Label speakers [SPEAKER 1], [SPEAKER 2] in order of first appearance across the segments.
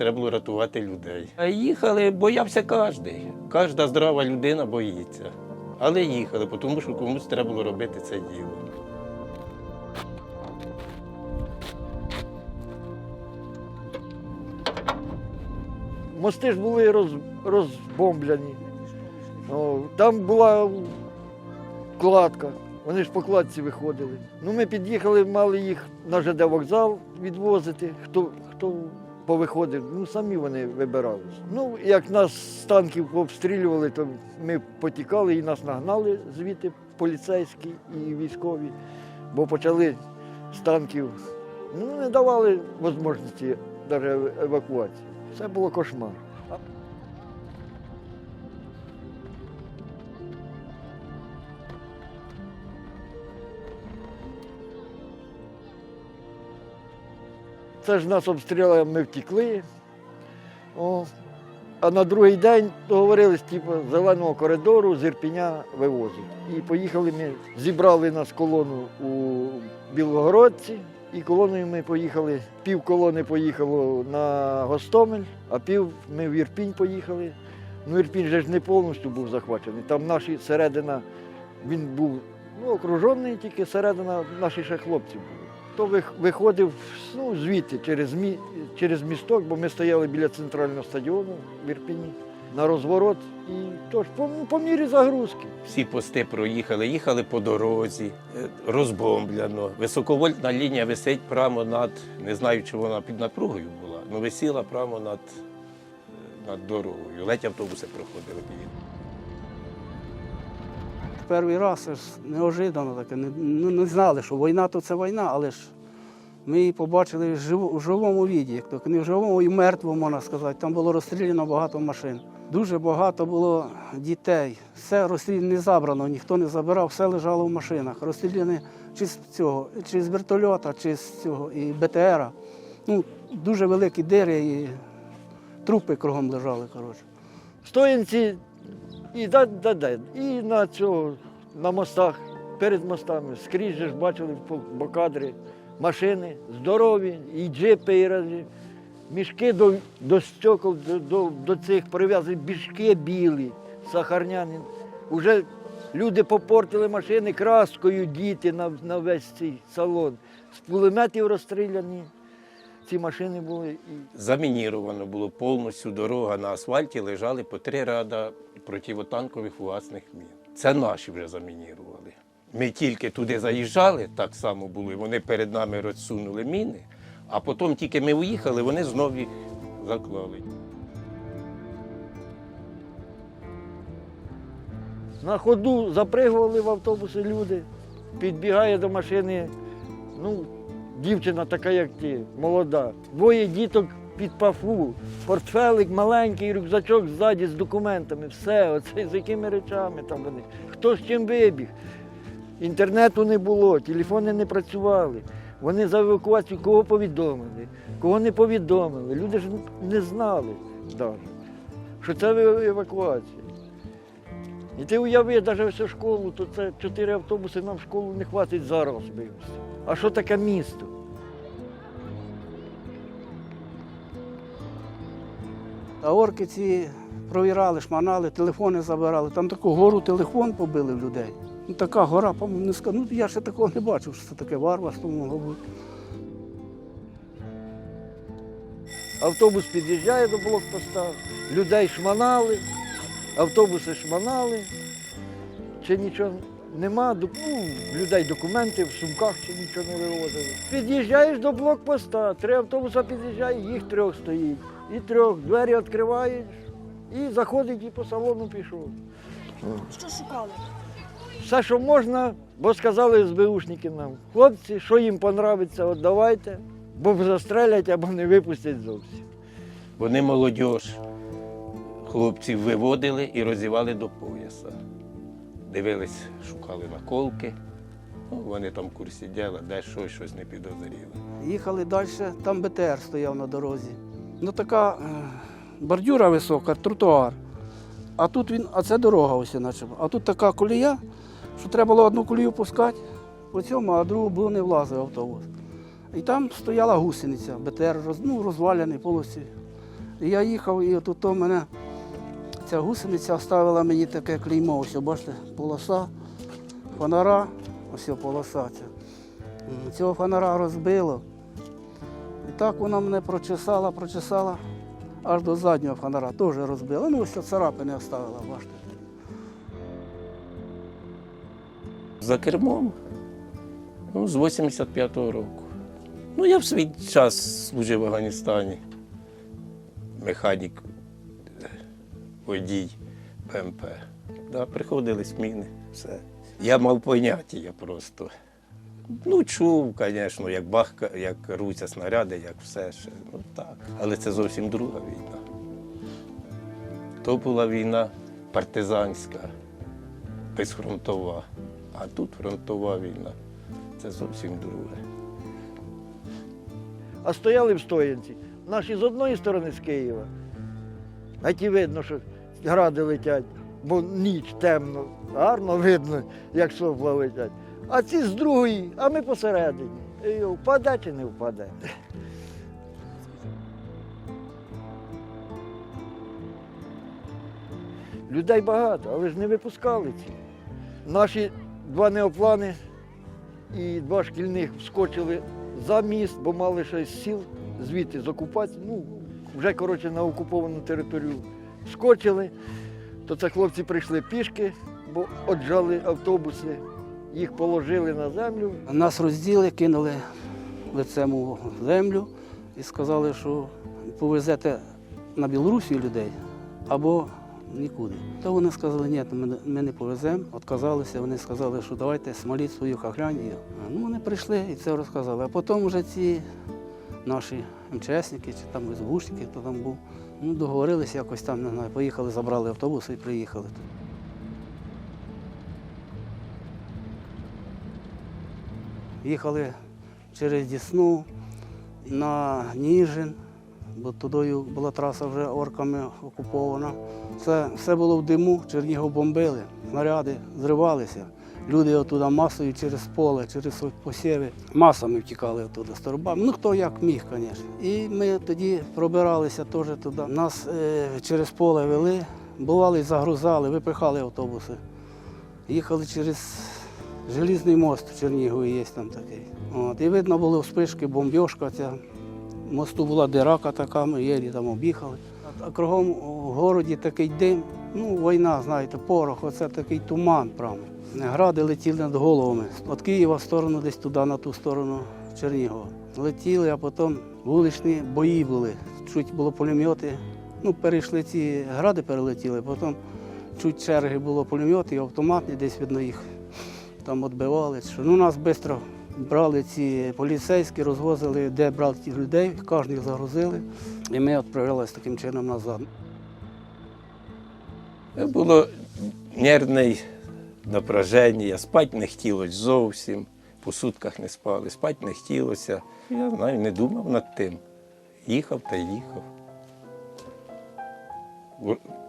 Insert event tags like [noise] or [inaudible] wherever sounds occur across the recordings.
[SPEAKER 1] треба було рятувати людей. А їхали, боявся кожен. Кожна здрава людина боїться. Але їхали, тому що комусь треба було робити це діло.
[SPEAKER 2] Мости ж були роз, розбомблені. О, там була кладка. Вони ж по кладці виходили. Ну, ми під'їхали, мали їх на ЖД вокзал відвозити. Хто, хто повиходив, ну самі вони вибирались. Ну, як нас з танків обстрілювали, то ми потікали і нас нагнали звідти поліцейські і військові, бо почали з танків. Ну, не давали можливості навіть евакуації. Це було кошмар. Це ж нас обстріляли, ми втекли. О. А на другий день договорились, типу, зеленого коридору з Ірпіня вивозять. І поїхали ми, зібрали нас колону у Білогородці, і колоною ми поїхали, пів колони поїхало на Гостомель, а пів ми в Ірпінь поїхали. Ну, Ірпінь же ж не повністю був захвачений. Там наші середина, він був ну, окружений, тільки середина наші ще хлопці були. То виходив ну, звідти через, мі, через місток, бо ми стояли біля центрального стадіону в Ірпіні на розворот. І тож по, ну, по мірі загрузки.
[SPEAKER 1] Всі пости проїхали, їхали по дорозі, е, розбомблено. Високовольтна лінія висить прямо над, не знаю, чи вона під напругою була, але висіла прямо над, е, над дорогою. Ледь автобуси проходили.
[SPEAKER 3] Перший раз це ж неожиданно таке. Не, ну, не знали, що війна то це війна, але ж ми її побачили в, жив, в живому віді, як то не в живому і мертвому, можна сказати. Там було розстріляно багато машин. Дуже багато було дітей. Все розстріляно не забрано, ніхто не забирав, все лежало в машинах. Розстріляні чи з цього, чи з вертольота, чи з цього, і БТРа. Ну, дуже великі дири і трупи кругом лежали. коротше.
[SPEAKER 2] Стоянці і, да, да, да, і на цього, на мостах, перед мостами, скрізь же ж бачили по, кадри машини здорові, і джипи, і разі. Мішки до, до стекол, до, до, до цих прив'язані, мішки білі, сахарняні. Уже люди попортили машини краскою, діти на, на весь цей салон. З пулеметів розстріляні. Ці машини були. І...
[SPEAKER 1] Замініровано було повністю дорога на асфальті, лежали по три ряда противотанкових фугасних мін. Це наші вже замінірували. Ми тільки туди заїжджали, так само було, і вони перед нами розсунули міни, а потім тільки ми уїхали, вони знову їх заклали.
[SPEAKER 2] На ходу запригували в автобуси люди, підбігає до машини, ну, дівчина така, як ти, молода. Двоє діток під пафу, портфелик маленький, рюкзачок ззаді з документами, все, оце з якими речами там вони. Хто з чим вибіг. Інтернету не було, телефони не працювали. Вони за евакуацію кого повідомили, кого не повідомили. Люди ж не знали навіть, що це евакуація. І ти уяви, навіть всю школу, то це чотири автобуси нам в школу не хватить зараз вивезти. А що таке місто?
[SPEAKER 3] А орки ці провірали, шманали, телефони забирали. Там таку гору телефон побили в людей. Ну, така гора, по-моєму, не скажу. Ну, я ще такого не бачив, що це таке варварство могло бути.
[SPEAKER 2] Автобус під'їжджає до блокпоста, людей шманали, автобуси шманали, чи нічого нема, ну, людей документи, в сумках чи нічого не вивозили. Під'їжджаєш до блокпоста, три автобуси під'їжджає, їх трьох стоїть. І трьох, двері відкриваєш, і заходить і по салону пішов.
[SPEAKER 4] Що шукали?
[SPEAKER 2] Все, що можна, бо сказали СБУшники нам, хлопці, що їм понравиться, от давайте, бо застрелять або не випустять зовсім.
[SPEAKER 1] Вони молодь, хлопців виводили і розівали до пояса. Дивились, шукали наколки. Ну, вони там в курсі діла, де щось, щось не підозріли.
[SPEAKER 3] Їхали далі, там БТР стояв на дорозі. Ну така е, бордюра висока, тротуар. А тут він, а це дорога ось наче. А тут така колія, що треба було одну колію пускати по цьому, а другу було не влазив автобус. І там стояла гусениця, БТР ну, розваляний повністю. І я їхав, і от то мене ця гусениця ставила мені таке клеймо. Ось, бачите, полоса, фонара, ось полоса ця. Цього фонара розбило. І так вона мене прочесала, прочесала аж до заднього фонара, теж розбила. Ну, ось царапини оставила, бачите.
[SPEAKER 1] За кермом. Ну, з 85-го року. Ну, я в свій час служив в Афганістані. Механік, водій БМП. Да, приходили зміни, все. Я мав поняття просто. Ну, чув, звісно, як бахка, як руться снаряди, як все ще. Ну так. Але це зовсім друга війна. То була війна партизанська, безфронтова. А тут фронтова війна. Це зовсім друге.
[SPEAKER 2] А стояли в стоянці. Наші з одної сторони з Києва. А ті видно, що гради летять, бо ніч темно, гарно видно, як сопла летять. А ці з другої, а ми посередині. І впаде чи не впаде. Людей багато, але ж не випускали ці. Наші два неоплани і два шкільних вскочили за міст, бо мали щось сіл звідти з окупації. Ну, вже коротше на окуповану територію вскочили. То це хлопці прийшли пішки, бо отжали автобуси, їх положили на землю.
[SPEAKER 3] Нас розділи, кинули лицем у землю і сказали, що повезете на Білорусі людей або нікуди. То вони сказали, ні, ми, не повеземо, відказалися. Вони сказали, що давайте смоліть свою хахлянь. Ну, вони прийшли і це розказали. А потім вже ці наші МЧСники чи там СБУшники, хто там був, ну, договорилися якось там, не знаю, поїхали, забрали автобуси і приїхали. Їхали через Дісну на Ніжин, бо tudою була траса вже орками окупована. Це все було в диму, Чернігов бомбили, снаряди зривалися. Люди оттуда масою через поле, через посіви, масами втікали оттуда з торбами. Ну хто як міг, звісно. І ми тоді пробиралися теж туди. Нас е, через поле вели, бували, загрузали, випихали автобуси. Їхали через Желізний мост в Чернігові є там такий. От, і видно було вспишки, бомбьошка ця. Мосту була дирака така, ми єлі там об'їхали. А- кругом у городі такий дим, ну, війна, знаєте, порох, оце такий туман прямо. Гради летіли над головами. Від Києва в сторону, десь туди, на ту сторону Чернігова. Летіли, а потім вуличні бої були. Чуть було пулемети. Ну, перейшли ці гради, перелетіли, потім чуть черги було пулемети, і автоматні, десь видно їх там відбивали. Ну, нас швидко брали ці поліцейські, розвозили, де брали тих людей, кожних загрузили, і ми відправлялися таким чином назад.
[SPEAKER 1] Було нервне напряження, спати не хотілося зовсім, по сутках не спали, спати не хотілося. Я знаю, не думав над тим. Їхав та їхав.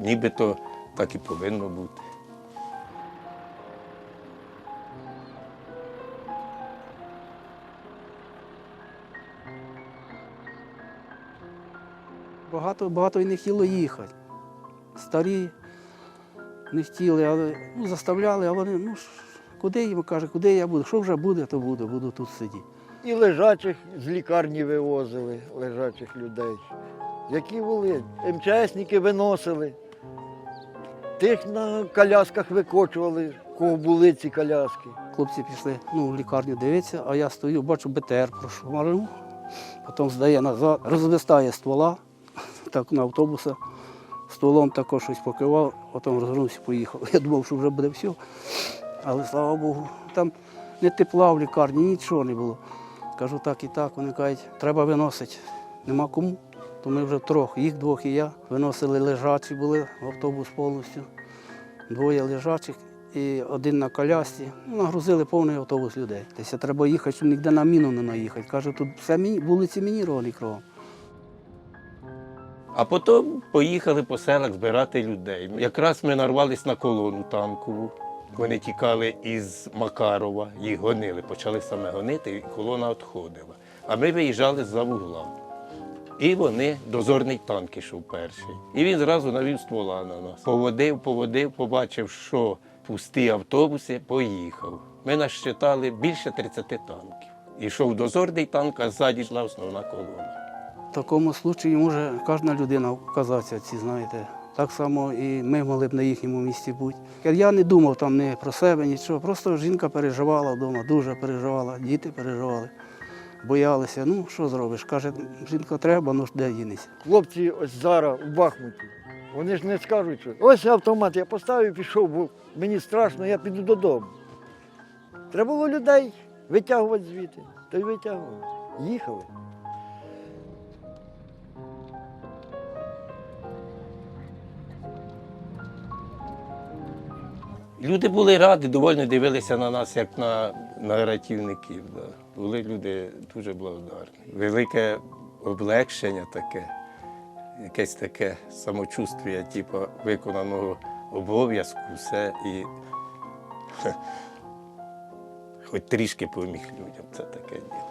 [SPEAKER 1] Нібито так і повинно бути.
[SPEAKER 3] Багато, багато і не хотіло їхати. Старі не хотіли, але ну, заставляли, а вони, ну куди їм каже, куди я буду? Що вже буде, то буде, буду тут сидіти.
[SPEAKER 2] І лежачих з лікарні вивозили, лежачих людей. Які були? МЧСники виносили. Тих на колясках викочували, кого були ці коляски.
[SPEAKER 3] Хлопці пішли ну, в лікарню дивитися, а я стою, бачу БТР прошмарив, потім здає назад, розвистає ствола, [laughs] так на автобуса, стволом також щось покивав, потім розвернувся, поїхав. [laughs] Я думав, що вже буде все. Але слава Богу, там не тепла в лікарні, нічого не було. Кажу так і так, вони кажуть, треба виносити. Нема кому. То ми вже трьох, їх двох і я. Виносили лежачі були, автобус повністю. Двоє лежачих і один на колясці. Нагрузили повний автобус людей. Тобто треба їхати, щоб ніде на міну не наїхати. Кажу, тут міні, вулиці мініровані кругом.
[SPEAKER 1] А потім поїхали по селах збирати людей. Якраз ми нарвались на колону танкову. Вони тікали із Макарова, їх гонили, почали саме гонити, і колона відходила. А ми виїжджали за вугла. І вони, дозорний танк ішов перший. І він зразу навів ствола на нас. Поводив, поводив, побачив, що пусті автобуси, поїхав. Ми насчитали більше 30 танків. Ішов дозорний танк, а ззаді йшла основна колона.
[SPEAKER 3] В такому случаї може кожна людина вказатися ці, знаєте. Так само і ми могли б на їхньому місці бути. Я не думав там не про себе, нічого. Просто жінка переживала вдома, дуже переживала, діти переживали, боялися. Ну, що зробиш? Каже, жінка треба, ну де дінеться.
[SPEAKER 2] Хлопці ось зараз у Бахмуті. Вони ж не скажуть, що ось автомат я поставив, пішов, бо мені страшно, я піду додому. Треба було людей витягувати звідти. Та й витягували. Їхали.
[SPEAKER 1] Люди були раді, довольно дивилися на нас, як на, на рятівників. Да. Були люди дуже благодарні. Велике облегшення таке, якесь таке самочувствие, типу, виконаного обов'язку, все і [laughs] хоч трішки поміг людям. Це таке діло.